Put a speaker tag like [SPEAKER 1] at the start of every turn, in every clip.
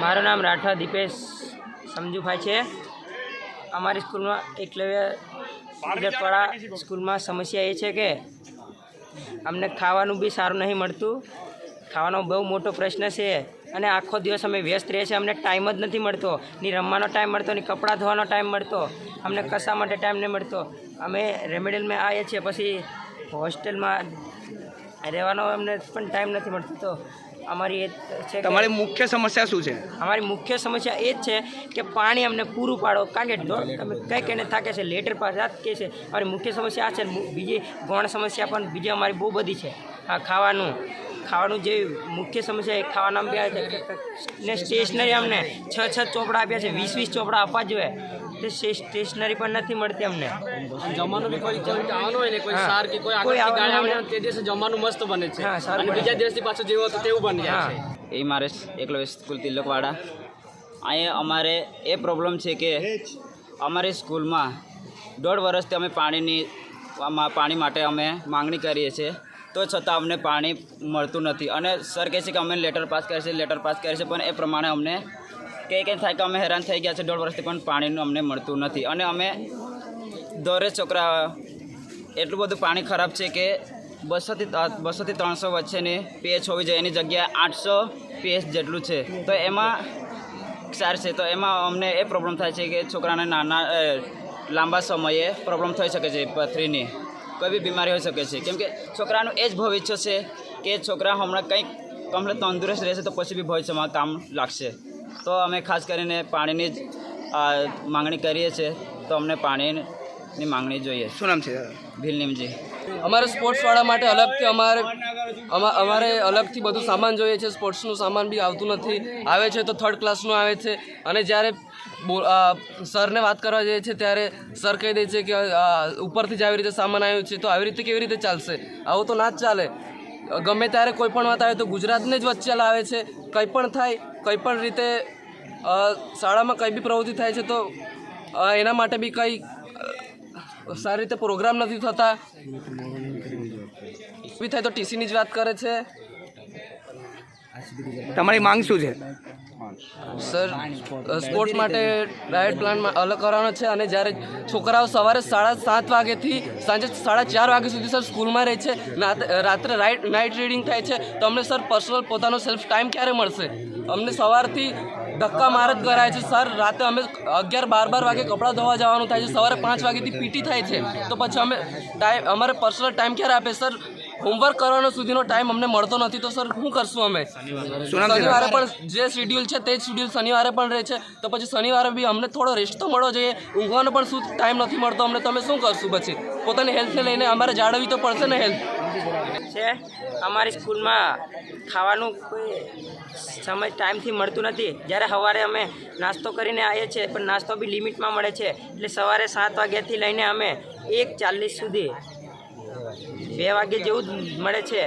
[SPEAKER 1] મારું નામ રાઠવા દીપેશ સમજુભાઈ છે. અમારી સ્કૂલમાં એકલવ્ય વિદ્યાપડા સ્કૂલમાં સમસ્યા એ છે કે અમને ખાવાનું બી સારું નહીં મળતું. ખાવાનો બહુ મોટો પ્રશ્ન છે અને આખો દિવસ અમે વ્યસ્ત રહીએ છીએ અમને ટાઈમ જ નથી મળતો. ની રમવાનો ટાઈમ મળતો, ની કપડાં ધોવાનો ટાઈમ મળતો. અમને કશા માટે ટાઈમ નહીં મળતો. અમે રેમેડિયલમાં આવીએ છીએ. પછી હોસ્ટેલમાં રહેવાનો અમને પણ ટાઈમ નથી મળતો. તો અમારી એ છે
[SPEAKER 2] તમારી મુખ્ય સમસ્યા શું છે?
[SPEAKER 1] અમારી મુખ્ય સમસ્યા એ જ છે કે પાણી અમને પૂરું પાડો. કારણ કે તમે કંઈક એને થાકે છે લેટર જ કે છે. અમારી મુખ્ય સમસ્યા આ છે બીજી ગૌણ સમસ્યા પણ બીજી અમારી બહુ બધી છે. હા ખાવાનું. ખાવાનું જે મુખ્ય સમસ્યા એ ખાવાના આપ્યા છે ને સ્ટેશનરી અમને છ છ ચોપડા આપ્યા છે વીસ વીસ ચોપડા આપવા જોઈએ. તે સ્ટેશનરી પણ નથી મળતી અમને.
[SPEAKER 3] જમવાનું બી કોઈ કોઈ આવવાનું હોય ને કોઈ સાર કે કોઈ આવે તે દિવસે જમવાનું મસ્ત બને છે.
[SPEAKER 1] હા, સારું
[SPEAKER 3] અને બીજા દિવસથી પાછું જેવું હતું તેવું બની જાય છે.
[SPEAKER 4] એ મારે એકલો સ્કૂલ તિલકવાડા. અહીંયા અમારે એ પ્રોબ્લેમ છે કે અમારી સ્કૂલમાં દોઢ વર્ષથી અમે પાણીની પાણી માટે અમે માંગણી કરીએ છીએ. તો છતાં અમને પાણી મળતું નથી. અને સર કહે છે કે અમે લેટર પાસ કરીએ છીએ લેટર પાસ કરીએ છીએ પણ એ પ્રમાણે અમને કંઈ કંઈ થાય કે અમે હેરાન થઈ ગયા છે, દોઢ વર્ષથી પણ પાણીનું અમને મળતું નથી. અને અમે દોરે છોકરા એટલું બધું પાણી ખરાબ છે કે બસોથી બસોથી ત્રણસો વચ્ચેની પીએચ હોવી જોઈએ, એની જગ્યાએ આઠસો પીએચ જેટલું છે. તો એમાં સાર છે. તો એમાં અમને એ પ્રોબ્લેમ થાય છે કે છોકરાને નાના લાંબા સમયે પ્રોબ્લેમ થઈ શકે છે પથરીની. કોઈ બી બીમારી હોઈ શકે છે. કેમ કે છોકરાનું એ જ ભવિષ્ય છે કે છોકરા હમણાં કંઈક કમ્પ્લેટ તંદુરસ્ત રહેશે તો પછી બી ભવિષ્યમાં કામ લાગશે. તો અમે ખાસ કરીને પાણીની જ માંગણી કરીએ છીએ તો અમને પાણીની માંગણી જોઈએ.
[SPEAKER 2] શું નામ છે?
[SPEAKER 4] ભીલનીમજી
[SPEAKER 3] અમારે સ્પોર્ટ્સવાળા માટે અલગથી અમારે અમા- અમારે અલગથી બધું સામાન જોઈએ છે. સ્પોર્ટ્સનું સામાન બી આવતું નથી. આવે છે તો થર્ડ ક્લાસનું આવે છે. અને જ્યારે સરને વાત કરવા જઈએ છે ત્યારે સર કહી દે છે કે ઉપરથી જ આવી રીતે સામાન આવ્યું છે, તો આવી રીતે કેવી રીતે ચાલશે? આવું તો ના જ ચાલે. ગમે ત્યારે કોઈ પણ વાત આવે તો ગુજરાતને જ વચ્ચે લાવે છે. કંઈ પણ થાય, કંઈ પણ રીતે શાળામાં કંઈ બી પ્રવૃત્તિ થાય છે તો એના માટે બી કંઈ સારી રીતે પ્રોગ્રામ નથી થતા. બી થાય તો ટીસીની જ વાત કરે છે.
[SPEAKER 2] તમારી માંગ શું છે?
[SPEAKER 3] સર સ્પોર્ટ્સ માટે ડાયટ પ્લાનમાં અલગ કરવાનો છે અને જ્યારે છોકરાઓ સવારે સાડા સાત વાગ્યાથી સાંજે સાડા ચાર વાગ્યા સુધી સર સ્કૂલમાં રહે છે રાત્રે રાઇટ નાઇટ રીડિંગ થાય છે, તો અમને સર પર્સનલ પોતાનો સેલ્ફ ટાઈમ ક્યારે મળશે? અમને સવારથી ધક્કા માર જ કરાય છે સર, રાતે અમે અગિયાર બાર બાર વાગે કપડાં ધોવા જવાનું થાય છે, સવારે પાંચ વાગ્યાથી પીટી થાય છે, તો પછી અમે ટાઈમ અમારે પર્સનલ ટાઈમ ક્યારે આપે? સર હોમવર્ક કરવાનો સુધીનો ટાઈમ અમને મળતો નથી તો સર શું કરશું અમે? શનિવારે પણ જે શેડ્યુલ છે તે જ શેડ્યુલ શનિવારે પણ રહે છે. તો પછી શનિવારે બી અમને થોડો રેસ્ટ તો મળવો જોઈએ. ઊંઘવાનો પણ શું ટાઈમ નથી મળતો અમને. તમે શું કરશું પછી? પોતાની હેલ્થને લઈને અમારે જાળવવી તો પડશે ને હેલ્થ
[SPEAKER 1] છે અમારી સ્કૂલમાં ખાવાનું કોઈ સમય ટાઈમથી મળતું નથી. જ્યારે સવારે અમે નાસ્તો કરીને આવીએ છીએ પણ નાસ્તો બી લિમિટમાં મળે છે. એટલે સવારે સાત વાગ્યાથી લઈને અમે એક ચાલીસ સુધી બે વાગે જેવું જ મળે છે.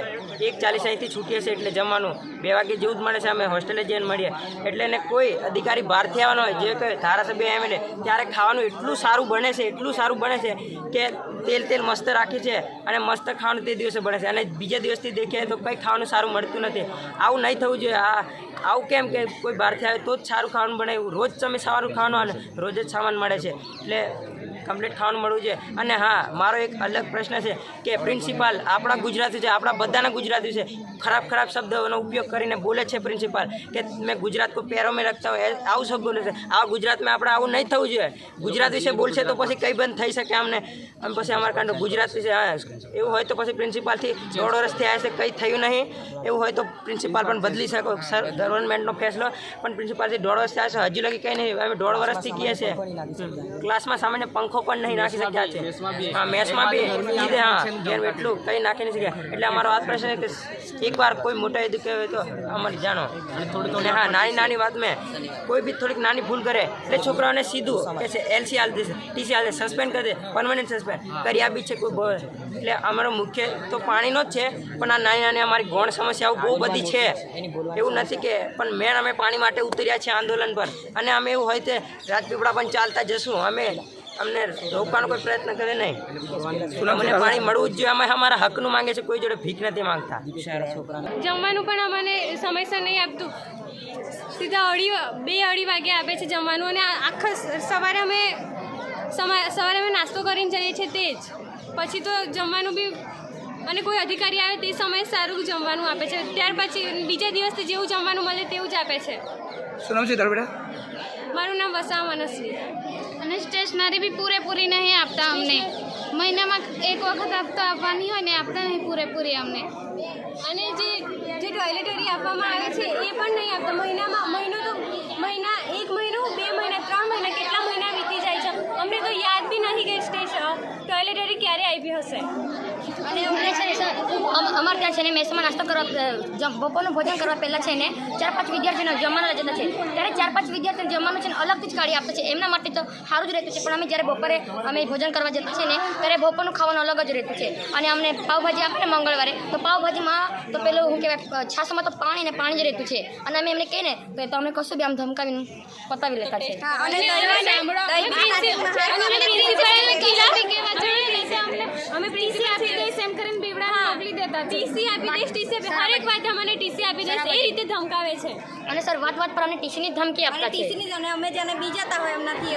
[SPEAKER 1] એક ચાલીસ અહીંથી છૂટીએ છીએ એટલે જમવાનું. બે વાગે જેવું જ મળે છે, અમે હોસ્ટેલે જઈને મળીએ. એટલે એને કોઈ અધિકારી બહારથી આવવાનો હોય, જે કોઈ ધારાસભ્ય એમએલએ ત્યારે ખાવાનું એટલું સારું બને છે, એટલું સારું બને છે કે તેલ તેલ મસ્ત રાખી છે અને મસ્ત ખાવાનું તે દિવસે બને છે. અને બીજા દિવસથી દેખીએ તો કંઈ ખાવાનું સારું મળતું નથી. આવું નહીં થવું જોઈએ. આ, આવું કેમ કે કોઈ બહારથી આવે તો જ સારું ખાવાનું બને એવું રોજ તમે સારું ખાવાનું અને રોજ જ સામાન મળે છે. એટલે કમ્પ્લીટ ખાવાનું મળવું છે. અને હા, મારો એક અલગ પ્રશ્ન છે કે પ્રિન્સિપાલ આપણા ગુજરાતી છે, આપણા બધાના ગુજરાતી છે. ખરાબ ખરાબ શબ્દોનો ઉપયોગ કરીને બોલે છે પ્રિન્સિપાલ કે મેં ગુજરાત કો પેરો મેં રખતા હોય આવું શબ્દ બોલે છે. આ ગુજરાતમાં આપણે આવું નહીં થવું જોઈએ. ગુજરાત વિશે બોલશે તો પછી કંઈ બંધ થઈ શકે અમને અને પછી અમારા કાંડો ગુજરાત વિશે એવું હોય તો પછી પ્રિન્સિપાલથી દોઢ વર્ષથી આવ્યા છે કંઈ થયું નહીં. એવું હોય તો પ્રિન્સિપાલ પણ બદલી શકો. સર ગવર્મેન્ટનો ફેસલો, પણ પ્રિન્સિપાલથી દોઢ વર્ષથી આવે છે હજુ લગી કંઈ નહીં. અમે દોઢ વર્ષથી ગયા છે. ક્લાસમાં સામાન્ય પંખો પણ નહીં નાખી શક્યા છે. હા મેચમાં બી. લીધે હા ગેમ એટલું કંઈ નાખી નહીં શક્યા. એટલે અમારો આ પ્રશ્ન કે એકવાર કોઈ મોટા એદુકે હોય તો અમારે જાણો. અને હા નાની નાની વાત મેં. કોઈ બી થોડીક નાની ભૂલ કરે એટલે છોકરાઓને સીધું કે છે એલસી હાલ દેશે ટીસી હાલ સસ્પેન્ડ કરી દે પરમાનન્ટ સસ્પેન્ડ કરી આપી છે કોઈ બહુ- એટલે અમારો મુખ્ય તો પાણીનો જ છે પણ આ નાની નાની અમારી ગૌણ સમસ્યાઓ બહુ બધી છે. એવું નથી કે પણ મેન અમે પાણી માટે ઉતર્યા છે આંદોલન પર. અને અમે એવું હોય તે રાજપીપળા પણ ચાલતા જશું. અમે અમને રોકવાનો કોઈ પ્રયત્ન કરે નહીં. અમને પાણી મળવું જ જોઈએ. અમે અમારા હકનું માંગે છે કોઈ જોડે ભીખ નથી માંગતા.
[SPEAKER 5] જમવાનું પણ અમને સમયસર નહીં આપતું. સીધા અઢી બે અઢી વાગે આપે છે જમવાનું અને આખા સવારે અમે સવારે અમે નાસ્તો કરીને જઈએ છીએ તે જ. પછી તો જમવાનું બી અને કોઈ અધિકારી આવે તે સમયે સારું જમવાનું આપે છે. ત્યાર પછી બીજા દિવસથી જેવું જમવાનું મળે તેવું જ આપે છે.
[SPEAKER 2] શું નામ છે તારું બેટા?
[SPEAKER 5] મારું નામ વસા મનસ્વી.
[SPEAKER 6] અને સ્ટેશનરી બી પૂરેપૂરી નહીં આપતા અમને. મહિનામાં એક વખત આપતો આપવાની હોય ને આપતા નહીં પૂરેપૂરી અમને.
[SPEAKER 5] અને જે જે ટોયલેટરી આપવામાં આવે છે એ પણ નહીં આપતા. મહિનામાં મહિનો તો મહિના એક મહિનો બે મહિના ત્રણ મહિના કેટલા મહિના વીતી જાય છે? અમને તો યાદ બી નથી કે સ્ટેશન ટોયલેટરી ક્યારે આવી હશે?
[SPEAKER 7] અને અમને અમારે ત્યાં છે ને મેસમાં નાસ્તો કરવા બપોરનું ભોજન કરવા પહેલાં છે ને ચાર પાંચ વિદ્યાર્થીઓને જમવાના જતા છે. ત્યારે ચાર પાંચ વિદ્યાર્થીઓને જમવાનું છે ને અલગથી જ કાઢી આપતા છે. એમના માટે તો સારું જ રહેતું છે. પણ અમે જ્યારે બપોરે અમે ભોજન કરવા જતા છે ને ત્યારે બપોરનું ખાવાનું અલગ જ રહેતું છે. અને અમને પાવભાજી આપે ને મંગળવારે તો પાવભાજીમાં તો પેલું શું કહેવાય છાસમાં તો પાણી ને પાણી જ રહેતું છે. અને અમે એમને કહીએ ને તો- તો અમે કશું બી આમ ધમકાવીને પતાવી લેતા છે.
[SPEAKER 5] અને પ્રિન્સિપાલને કીધા અમે પ્રિન્સિપલ આપી દઈશ એમ કરીને બીવડાને મોકલી દેતા ટીસી આપી દઈશ ટીસી આપી હરેક વાત અમને ટીસી આપી દઈશ. એ રીતે ધમકાવે છે.
[SPEAKER 7] અને સર વાત વાત પર અમને ટીસીની ધમકી આપતા છે.
[SPEAKER 5] અને અમે જેને બીજાતા હોય એમનાથી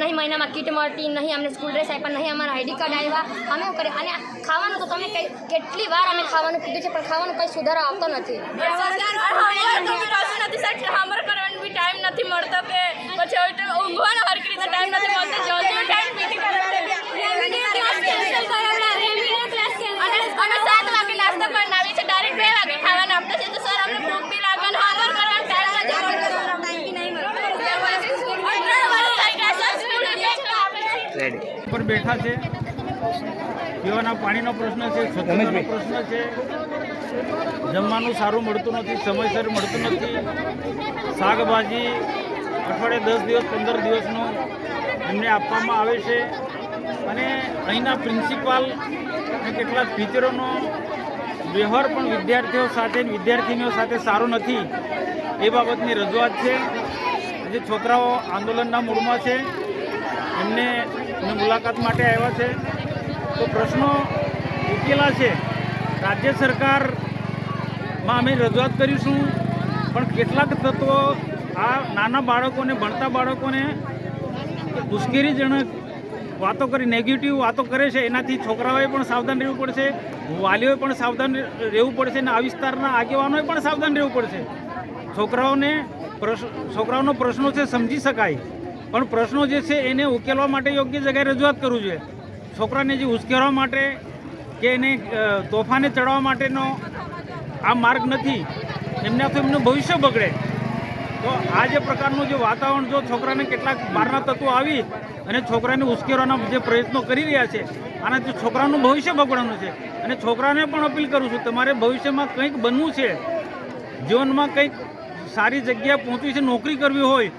[SPEAKER 7] નહીં મહિનામાં કીટ મળતી નહીં અમને સ્કૂલ ડ્રેસ આપ્યા નહીં અમારા આઈડી કાર્ડ આવ્યા. અમે શું કરીએ? અને ખાવાનું તો તમે કઈ કેટલી વાર અમે ખાવાનું કીધું છે પણ ખાવાનું કંઈ સુધારો આવતો નથી.
[SPEAKER 6] અમારે કરવાનો ટાઈમ નથી મળતો કે પછી ઊંઘવાનો હરકી રીતે ટાઈમ નથી મળતો. જલ્દી ટાઈમ પીટી અને અમે સાત વાગે નાસ્તો કરીને આવીએ છીએ ડાયરેક્ટ બે વાગે ખાવાનું આપતા છે તો સર અમને ભૂખ બી લાગે અને હોમવર્ક કરવાનો ટાઈમ નથી
[SPEAKER 2] રેડી
[SPEAKER 8] પર બેઠા છે. પીવાના પાણીનો પ્રશ્ન છે સ્વચ્છતાનો પ્રશ્ન છે. જમવાનું સારું મળતું નથી સમયસર મળતું નથી. શાકભાજી અઠવાડિયે દસ દિવસ પંદર દિવસનું એમને આપવામાં આવે છે. અને અહીંના પ્રિન્સિપાલ અને કેટલાક ટીચરોનો વ્યવહાર પણ વિદ્યાર્થીઓ સાથે વિદ્યાર્થીનીઓ સાથે સારો નથી. એ બાબતની રજૂઆત છે. જે છોકરાઓ આંદોલનના મૂડમાં છે. એમને અમે મુલાકાત માટે આવ્યા છે. તો પ્રશ્નો ઉકેલા છે. રાજ્ય સરકારમાં અમે રજૂઆત કરીશું, પણ કેટલાક તત્વો આ નાના બાળકોને, ભણતા બાળકોને મુશ્કેલીજનક વાતો કરી નેગેટિવ વાતો કરે છે. એનાથી છોકરાઓએ પણ સાવધાન રહેવું પડશે, વાલીઓએ પણ સાવધાન રહેવું પડશે અને આ વિસ્તારના આગેવાનોએ પણ સાવધાન રહેવું પડશે. છોકરાઓને પ્રશ્ન, છોકરાઓનો પ્રશ્નો છે, સમજી શકાય. પણ પ્રશ્નો જે છે એને ઉકેલવા માટે યોગ્ય જગ્યાએ રજૂઆત કરવું જોઈએ. છોકરાને જે ઉશ્કેરવા માટે કે એને તોફાને ચડાવવા માટેનો આ માર્ગ નથી એમનાથી એમનું ભવિષ્ય બગડે. તો આ જે પ્રકારનું જે વાતાવરણ, જો છોકરાને કેટલાક બહારના તત્વો આવી અને છોકરાને ઉશ્કેરવાના જે પ્રયત્નો કરી રહ્યા છે આનાથી છોકરાનું ભવિષ્ય બગડવાનું છે. અને છોકરાને પણ અપીલ કરું છું, તમારે ભવિષ્યમાં કંઈક બનવું છે. જીવનમાં કંઈક સારી જગ્યાએ પહોંચવી છે, નોકરી કરવી હોય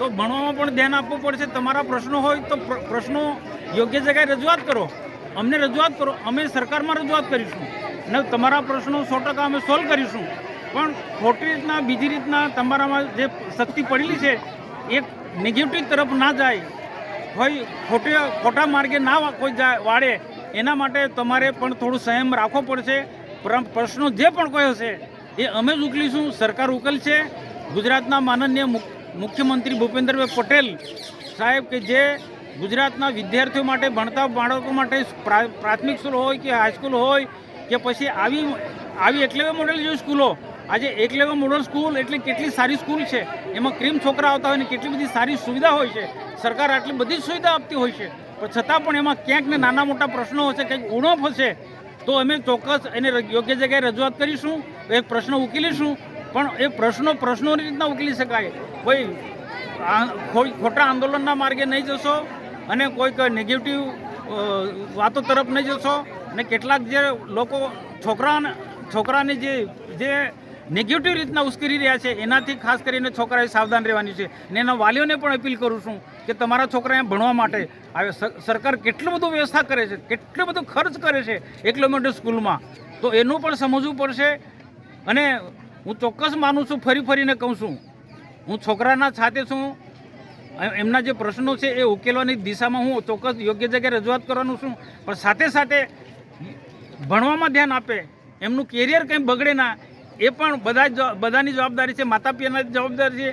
[SPEAKER 8] તો ભણવામાં પણ ધ્યાન આપવું પડશે. તમારા પ્રશ્નો હોય તો પ્રશ્નો યોગ્ય જગ્યાએ રજૂઆત કરો. અમને રજૂઆત કરો. અમે સરકારમાં રજૂઆત કરીશું. અને તમારા પ્રશ્નો સો ટકા અમે સોલ્વ કરીશું. પણ ખોટી રીતના, બીજી રીતના તમારામાં જે શક્તિ પડેલી છે એ નેગેટિવ તરફ ના જાય હોય ખોટી, ખોટા માર્ગે ના કોઈ જાય, વાળે, એના માટે તમારે પણ થોડું સંયમ રાખવો પડશે. પર- પ્રશ્નો જે પણ કોઈ હશે, એ અમે જ ઉકલીશું. સરકાર ઉકેલશે. ગુજરાતના માનનીય મુખ્યમંત્રી ભૂપેન્દ્રભાઈ પટેલ સાહેબ કે જે ગુજરાતના વિદ્યાર્થીઓ માટે ભણતા બાળકો માટે પ્રાથમિક સ્કૂલ હોય કે હાઈસ્કૂલ હોય કે પછી આવી આવી એકલવ્ય મોડેલ જેવી સ્કૂલો. આજે એકલવ્ય મોડલ સ્કૂલ એટલે કેટલી સારી સ્કૂલ છે. એમાં ક્રીમ છોકરા આવતા હોય ને કેટલી બધી સારી સુવિધા હોય છે. સરકાર આટલી બધી સુવિધા આપતી હોય છે. પણ છતાં પણ એમાં ક્યાંક ને નાના મોટા પ્રશ્નો હશે કંઈક ગુણો હશે, તો અમે ચોક્કસ એને યોગ્ય જગ્યાએ રજૂઆત કરીશું, એક પ્રશ્ન ઉકેલીશું પણ એ પ્રશ્નો પ્રશ્નોની રીતના ઉકેલી શકાય. કોઈ કોઈ ખોટા આંદોલનના માર્ગે નહીં જશો અને કોઈક નેગેટિવ વાતો તરફ નહીં જશો અને કેટલાક જે લોકો છોકરા છોકરાને જે જે નેગેટિવ રીતના ઉશ્કેરી રહ્યા છે, એનાથી ખાસ કરીને છોકરાએ સાવધાન રહેવાની છે. અને એના વાલીઓને પણ અપીલ કરું છું કે તમારા છોકરાએ ભણવા માટે આવે સરકાર કેટલું બધું વ્યવસ્થા કરે છે, કેટલું બધું ખર્ચ કરે છે એક કિલોમીટર સ્કૂલમાં. તો એનું પણ સમજવું પડશે અને હું ચોક્કસ માનું છું, ફરી ફરીને કહું છું. હું છોકરાના સાથે છું. એમના જે પ્રશ્નો છે એ ઉકેલવાની દિશામાં હું ચોક્કસ યોગ્ય જગ્યાએ રજૂઆત કરવાનું છું. પણ સાથે સાથે ભણવામાં ધ્યાન આપે, એમનું કેરિયર કંઈ બગડે ના, એ પણ બધા જ બધાની જવાબદારી છે માતા પિતાની જવાબદારી છે.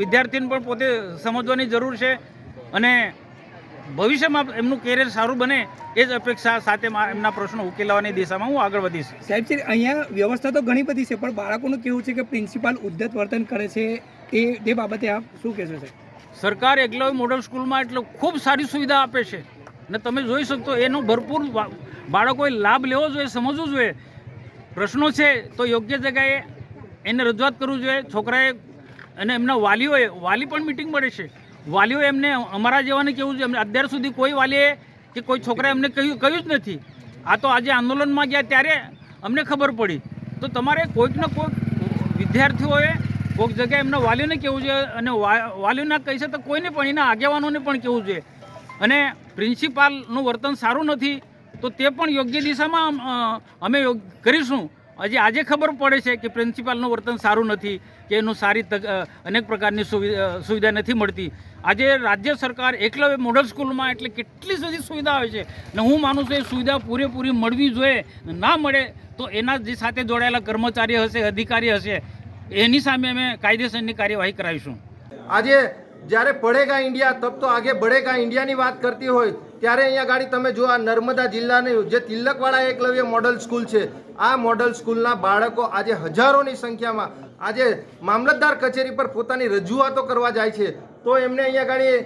[SPEAKER 8] વિદ્યાર્થીને પણ પોતે સમજવાની જરૂર છે. અને ભવિષ્યમાં એમનું કેરિયર સારું બને એ જ અપેક્ષા સાથે એમના પ્રશ્નો ઉકેલવાની દિશામાં હું આગળ વધીશ.
[SPEAKER 2] સાહેબ છે અહીંયા વ્યવસ્થા તો ઘણી બધી છે પણ બાળકોનું કેવું છે કે પ્રિન્સિપાલ ઉદ્ધત વર્તન કરે છે એ તે બાબતે આપ શું કહેશો સાહેબ?
[SPEAKER 8] સરકાર એકલવ્ય મોડલ સ્કૂલમાં એટલે ખૂબ સારી સુવિધા આપે છે. ને તમે જોઈ શકતો એનો ભરપૂર બાળકોએ લાભ લેવો જોઈએ સમજવું જોઈએ. પ્રશ્નો છે તો યોગ્ય જગ્યાએ એને રજૂઆત કરવું જોઈએ. છોકરાએ અને એમના વાલીઓએ વાલી પણ મિટિંગ મળે છે. વાલીઓ એમને અમારા જેવાને કેવું છે અત્યાર સુધી કોઈ વાલીએ કે કોઈ છોકરાએ એમને કહ્યું કહ્યું જ નથી. આ તો આજે આંદોલનમાં ગયા ત્યારે અમને ખબર પડી. તો તમારે કોઈક ને કોઈક વિદ્યાર્થીઓએ કોઈક જગ્યાએ એમના વાલીઓને કહેવું જોઈએ અને વા- વાલીઓના કહી છે તો કોઈને પણ, એના આગેવાનોને પણ કહેવું જોઈએ અને પ્રિન્સિપાલનું વર્તન સારું નથી, તો તે પણ યોગ્ય દિશામાં, અમે કરીશું. હજી આજે ખબર પડે છે કે પ્રિન્સિપાલનું વર્તન સારું નથી, કે એનું સારી અનેક પ્રકારની સુવિ- સુવિધા નથી મળતી. આજે રાજ્ય સરકાર એકલવ્ય મોડલ સ્કૂલમાં એટલે કેટલી બધી સુવિધા આવે છે. ને હું માનું છું એ સુવિધા પૂરેપૂરી મળવી જોઈએ ના મળે તો એના જે સાથે જોડાયેલા કર્મચારી હશે, અધિકારી હશે, એની સામે અમે કાયદેસરની કાર્યવાહી કરાવીશું.
[SPEAKER 9] આજે જ્યારે પડેગા ઇન્ડિયા, તબ તો આગે બઢેગા ઇન્ડિયાની વાત કરતી હોય, ત્યારે અહીંયા ગાડી તમે જો આ નર્મદા જિલ્લાની જે તિલકવાડા એકલવ્ય મોડલ સ્કૂલ છે, આ મોડલ સ્કૂલના બાળકો આજે હજારોની સંખ્યામાં આજે મામલતદાર કચેરી પર પોતાની રજૂઆતો કરવા જાય છે. તો એમને અહીંયા ગાડી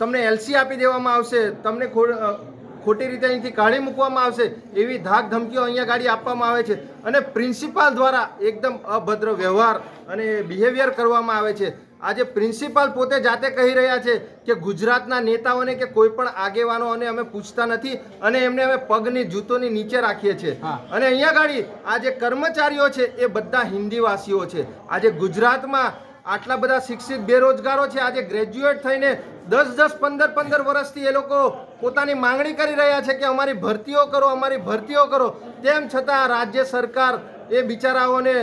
[SPEAKER 9] તમને એલસી આપી દેવામાં આવશે, તમને ખોટી રીતે અહીંથી કાઢી મૂકવામાં આવશે, એવી ધાક ધમકીઓ અહીંયા ગાડી આપવામાં આવે છે. અને પ્રિન્સિપાલ દ્વારા એકદમ અભદ્ર વ્યવહાર અને બિહેવિયર કરવામાં આવે છે. આજે પ્રિન્સિપાલ પોતે જાતે કહી રહ્યા છે કે ગુજરાતના નેતાઓને કે કોઈ પણ આગેવાનો અને અમે પૂછતા નથી અને એમને અમે પગની જૂતોની નીચે રાખીએ છીએ. અને અહીંયા ગાડી આ જે કર્મચારીઓ છે એ બધા હિન્દીવાસીઓ છે. આજે ગુજરાતમાં આટલા બધા શિક્ષિત બેરોજગારો છે આજે ગ્રેજ્યુએટ થઈને દસ દસ પંદર પંદર વર્ષથી એ લોકો પોતાની માંગણી કરી રહ્યા છે કે અમારી ભરતીઓ કરો અમારી ભરતીઓ કરો. તેમ છતાં રાજ્ય સરકાર એ બિચારાઓને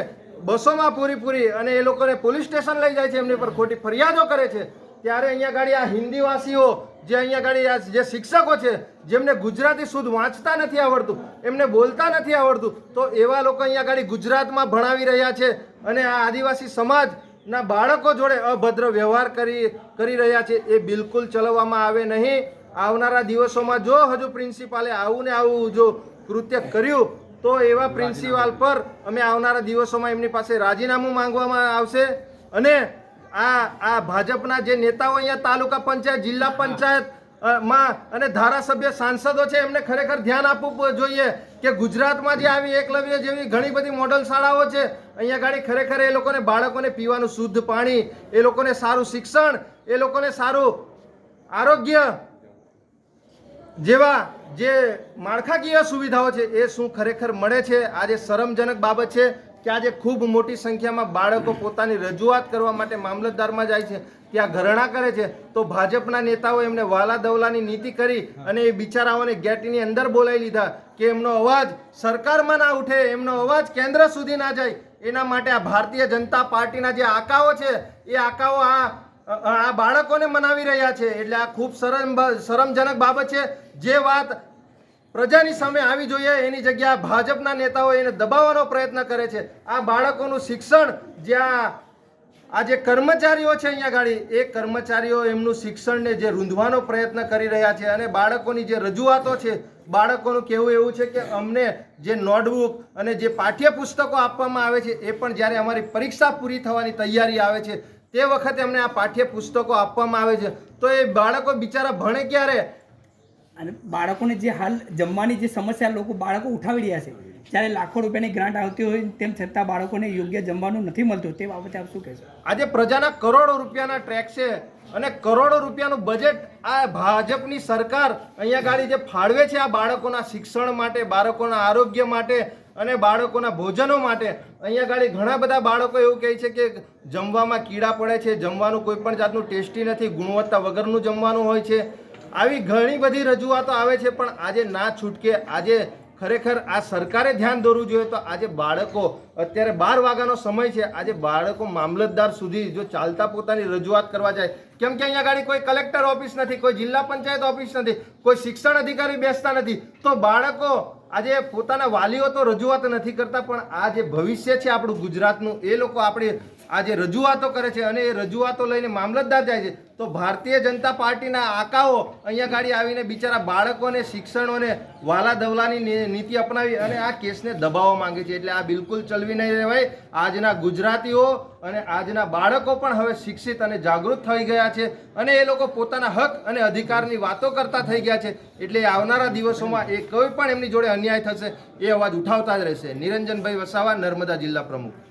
[SPEAKER 9] બસોમાં પૂરી અને એ લોકોને પોલીસ સ્ટેશન લઈ જાય છે, એમની પર ખોટી ફરિયાદો કરે છે. ત્યારે અહીંયા ગાડી આ હિન્દીવાસીઓ, જે અહીંયા ગાડી આ જે શિક્ષકો છે, જેમને ગુજરાતી શુદ્ધ વાંચતા નથી આવડતું, એમને બોલતા નથી આવડતું, તો એવા લોકો અહીંયા ગાડી ગુજરાતમાં ભણાવી રહ્યા છે અને આ આદિવાસી સમાજના બાળકો જોડે અભદ્ર વ્યવહાર કરી કરી રહ્યા છે. એ બિલકુલ ચલાવવામાં આવે નહીં. આવનારા દિવસોમાં જો હજુ પ્રિન્સિપાલે આવું ને આવું જો કૃત્ય કર્યું તો એવા પ્રિન્સિપાલ પર અમે આવનારા દિવસોમાં એમની પાસે રાજીનામું માંગવામાં આવશે અને આ આ ભાજપના જે નેતાઓ અહીંયા તાલુકા પંચાયત જિલ્લા પંચાયતમાં અને ધારાસભ્ય સાંસદો છે એમને ખરેખર ધ્યાન આપવું જોઈએ કે ગુજરાતમાં જે આવી એકલવ્ય જેવી ઘણી બધી મોડલ શાળાઓ છે અહીંયા ગાડી ખરેખર એ લોકોને બાળકોને પીવાનું શુદ્ધ પાણી એ લોકોને સારું શિક્ષણ એ લોકોને સારું આરોગ્ય જેવા જે માળખાકીય સુવિધાઓ છે એ શું ખરેખર મળે છે? આજે શરમજનક બાબત છે કે આજે ખૂબ મોટી સંખ્યામાં બાળકો પોતાની રજૂઆત કરવા માટે મામલતદારમાં જાય છે, ત્યાં ઘરણા કરે છે. તો ભાજપના નેતાઓ એમને વાલા દવલાની નીતિ કરી અને એ બિચારાઓને ગેટની અંદર બોલાવી લીધા કે એમનો અવાજ સરકારમાં ના ઉઠે, એમનો અવાજ કેન્દ્ર સુધી ના જાય. એના માટે આ ભારતીય જનતા પાર્ટીના જે આકાઓ છે, એ આકાઓ આ આ બાળકોને મનાવી રહ્યા છે. એટલે આ ખૂબ શરમ, શરમજનક બાબત છે. જે વાત પ્રજાની સામે આવી જોઈએ, એની જગ્યા ભાજપના નેતાઓ એને દબાવવાનો પ્રયત્ન કરે છે. આ બાળકોનું શિક્ષણ જ્યાં આ જે કર્મચારીઓ છે અહીંયા ગાડી, એ કર્મચારીઓ એમનું શિક્ષણને જે રૂંધવાનો પ્રયત્ન કરી રહ્યા છે અને બાળકોની જે રજૂઆતો છે, બાળકોનું કહેવું એવું છે કે અમને જે નોટબુક અને જે પાઠ્યપુસ્તકો આપવામાં આવે છે, એ પણ જ્યારે અમારી પરીક્ષા પૂરી થવાની તૈયારી આવે છે તે વખતે અમને આ પાઠ્યપુસ્તકો આપવામાં આવે છે. તો એ બાળકો બિચારા ભણે ક્યારે?
[SPEAKER 2] અને બાળકોને જે હાલ જમવાની જે સમસ્યા લોકો બાળકો ઉઠાવી રહ્યા છે જ્યારે લાખો રૂપિયાની ગ્રાન્ટ આવતી હોય તેમ છતાં બાળકોને યોગ્ય જમવાનું નથી મળતું તે બાબતે આપ શું કહેશો?
[SPEAKER 9] આજે પ્રજાના કરોડો રૂપિયાના ટ્રેક છે અને કરોડો રૂપિયાનું બજેટ આ ભાજપની સરકાર અહીંયા ગાડી જે ફાળવે છે આ બાળકોના શિક્ષણ માટે બાળકોના આરોગ્ય માટે અને બાળકોના ભોજનો માટે. અહીંયા ગાડી ઘણા બધા બાળકો એવું કહે છે કે જમવામાં કીડા પડે છે, જમવાનું કોઈ પણ જાતનું ટેસ્ટી નથી, ગુણવત્તા વગરનું જમવાનું હોય છે. આવી ઘણી બધી રજૂઆતો આવે છે, પણ આજે ના છૂટકે આજે ખરેખર આ સરકારે ધ્યાન દોરવું જોઈએ તો આજે બાળકો, અત્યારે બાર વાગ્યાનો સમય છે, આજે બાળકો મામલતદાર સુધી જો ચાલતા પોતાની રજૂઆત કરવા જાય. કેમ કે અહીંયા આગળ કોઈ કલેક્ટર ઓફિસ નથી, કોઈ જિલ્લા પંચાયત ઓફિસ નથી, કોઈ શિક્ષણ અધિકારી બેસતા નથી. તો બાળકો આજે પોતાના વાલીઓ તો રજૂઆત નથી કરતા, પણ આ જે ભવિષ્ય છે આપણું ગુજરાતનું, એ લોકો આપણે આજે રજૂઆતો કરે છે અને એ રજૂઆતો લઈને મામલતદાર જાય છે. તો ભારતીય જનતા પાર્ટીના આકાઓ અહીંયા ગાડી આવીને બિચારા બાળકોને, શિક્ષણોને વાલા દવલાની નીતિ અપનાવી અને આ કેસને દબાવવા માંગે છે. એટલે આ બિલકુલ ચલવી નહીં રહેવાય. આજના ગુજરાતીઓ અને આજના બાળકો પણ હવે શિક્ષિત અને જાગૃત થઈ ગયા છે અને એ લોકો પોતાના હક અને અધિકારની વાતો કરતા થઈ ગયા છે. એટલે આવનારા દિવસોમાં એ કોઈ પણ એમની જોડે અન્યાય થશે એ અવાજ ઉઠાવતા જ રહેશે. નિરંજનભાઈ વસાવા, નર્મદા જિલ્લા પ્રમુખ.